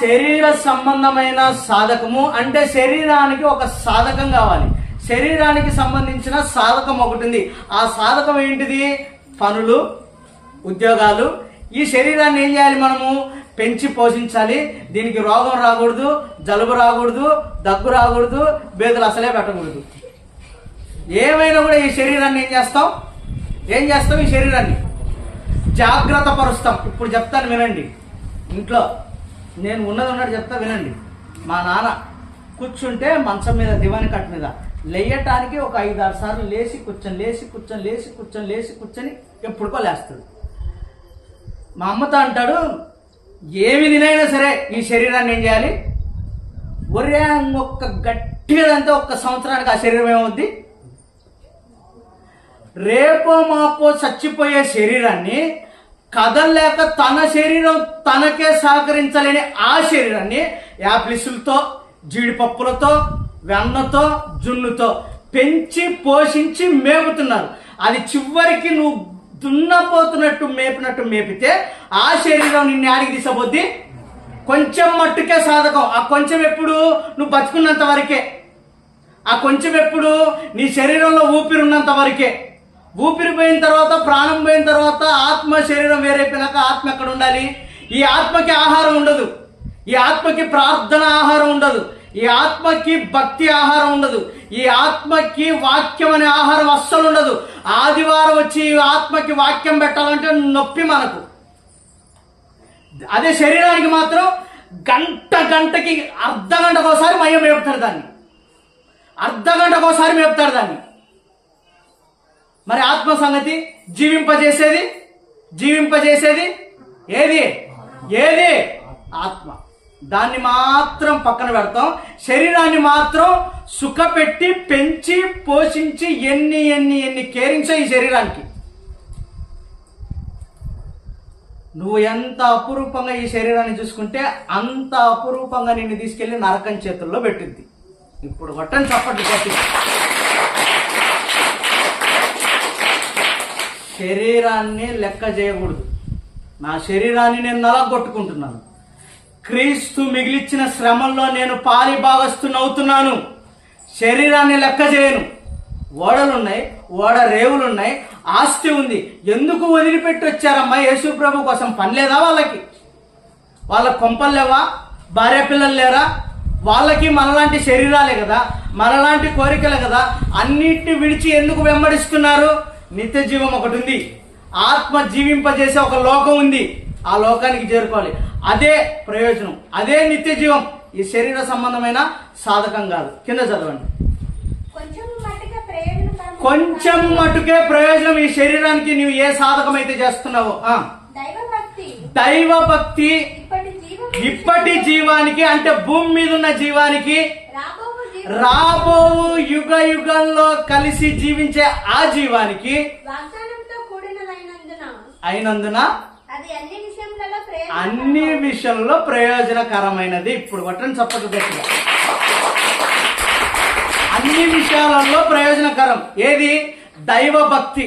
శరీర సంబంధమైన సాధకము అంటే శరీరానికి ఒక సాధకం కావాలి. శరీరానికి సంబంధించిన సాధకం ఒకటి ఉంది. ఆ సాధకం ఏంటిది? పనులు ఉద్యోగాలు. ఈ శరీరాన్ని ఏం చేయాలి మనము? పెంచి పోషించాలి. దీనికి రోగం రాకూడదు జలుబు రాకూడదు దగ్గు రాకూడదు బేదలు అసలే పెట్టకూడదు. ఏమైనా కూడా ఈ శరీరాన్ని ఏం చేస్తాం? ఏం చేస్తాం ఈ శరీరాన్ని? జాగ్రత్త పరుస్తాం. ఇప్పుడు చెప్తాను వినండి. ఇంట్లో నేను ఉన్నది ఉన్నట్టు చెప్తా వినండి. మా నాన్న కూర్చుంటే మంచం మీద దివాని కట్ట మీద లేయటానికి ఒక ఐదు ఆరు సార్లు లేచి కూర్చొని లేచి కూర్చొని లేచి కూర్చొని లేచి కూర్చొని ఎప్పుడుకో లేస్తాడు. మా అమ్మతో అంటాడు ఏమి తినైనా సరే ఈ శరీరాన్ని ఏం చేయాలి? ఒరే ఒక్క గట్టిగా అంతే ఒక్క సంవత్సరానికి ఆ శరీరం ఏమవుద్ది? రేపో మాపో చచ్చిపోయే శరీరాన్ని కదలలేక తన శరీరం తనకే సహకరించలేని ఆ శరీరాన్ని యాప్లిసులతో జీడిపప్పులతో వెన్నతో జున్నుతో పెంచి పోషించి మేపుతున్నారు. అది చివరికి నువ్వు దున్నపోతున్నట్టు మేపినట్టు మేపితే ఆ శరీరం నిన్ను ఆడికి తీసబోద్ది? కొంచెం మట్టుకే సాధకం. ఆ కొంచెం ఎప్పుడు? నువ్వు బతుకున్నంత వరకే. ఆ కొంచెం ఎప్పుడు? నీ శరీరంలో ఊపిరి ఉన్నంత వరకే. ఊపిరి పోయిన తర్వాత ప్రాణం పోయిన తర్వాత ఆత్మ శరీరం వేరైపోయినాక ఆత్మ ఎక్కడ ఉండాలి? ఈ ఆత్మకి ఆహారం ఉండదు. ఈ ఆత్మకి ప్రార్థన ఆహారం ఉండదు. ఈ ఆత్మకి భక్తి ఆహారం ఉండదు. ఈ ఆత్మకి వాక్యం అనే ఆహారం అస్సలు ఉండదు. ఆదివారం వచ్చి ఆత్మకి వాక్యం పెట్టాలంటే నొప్పి మనకు. అదే శరీరానికి మాత్రం గంట గంటకి అర్ధ గంటకోసారి మయం మేపుతాడు దాన్ని. అర్ధ గంటకోసారి మేపుతారు మేపుతాడు దాన్ని. మరి ఆత్మ సంగతి జీవింపజేసేది? జీవింపజేసేది ఏది? ఏది? ఆత్మ. దాన్ని మాత్రం పక్కన పెడతాం. శరీరాన్ని మాత్రం సుఖపెట్టి పెంచి పోషించి ఎన్ని ఎన్ని ఎన్ని కేరించో ఈ శరీరానికి. నువ్వు ఎంత అపురూపంగా ఈ శరీరాన్ని చూసుకుంటే అంత అపురూపంగా నిన్ను తీసుకెళ్ళి నరకం చేతుల్లో పెట్టింది. ఇప్పుడు వట్టని చప్పట్లు శరీరాన్ని లెక్క చేయకూడదు. నా శరీరాన్ని నేను నలగొట్టుకుంటున్నాను. క్రీస్తు మిగిలిచ్చిన శ్రమంలో నేను పాలి భాగస్తున్నవుతున్నాను శరీరాన్ని లెక్క చేయను. ఓడలున్నాయి ఓడ రేవులున్నాయి ఆస్తి ఉంది. ఎందుకు వదిలిపెట్టి వచ్చారమ్మా యేసు ప్రభు కోసం? పని లేదా వాళ్ళకి? వాళ్ళ కొంపలు లేవా? భార్య పిల్లలు లేరా? వాళ్ళకి మనలాంటి శరీరాలే కదా? మనలాంటి కోరికలే కదా? అన్నిటిని విడిచి ఎందుకు వెంబడిస్తున్నారు? నిత్య జీవం ఒకటి ఉంది. ఆత్మ జీవింపజేసే ఒక లోకం ఉంది. ఆ లోకానికి చేరుకోవాలి. అదే ప్రయోజనం. అదే నిత్య జీవం ఈ శరీర సంబంధమైన సాధకం కాదు. కింద చదవండి. కొంచెం మటుకే ప్రయోజనం ఈ శరీరానికి నువ్వు ఏ సాధకం అయితే చేస్తున్నావో. దైవ భక్తి ఇప్పటి జీవం ఇప్పటి జీవానికి అంటే భూమి మీద ఉన్న జీవానికి రాబో యుగ యుగంలో కలిసి జీవించే ఆ జీవానికి అయినందున అన్ని విషయంలో ప్రయోజనకరమైనది. ఇప్పుడు కొట్టండి చప్పట్లు గట్టిగా అన్ని విషయాలలో ప్రయోజనకరం. ఏది? దైవ భక్తి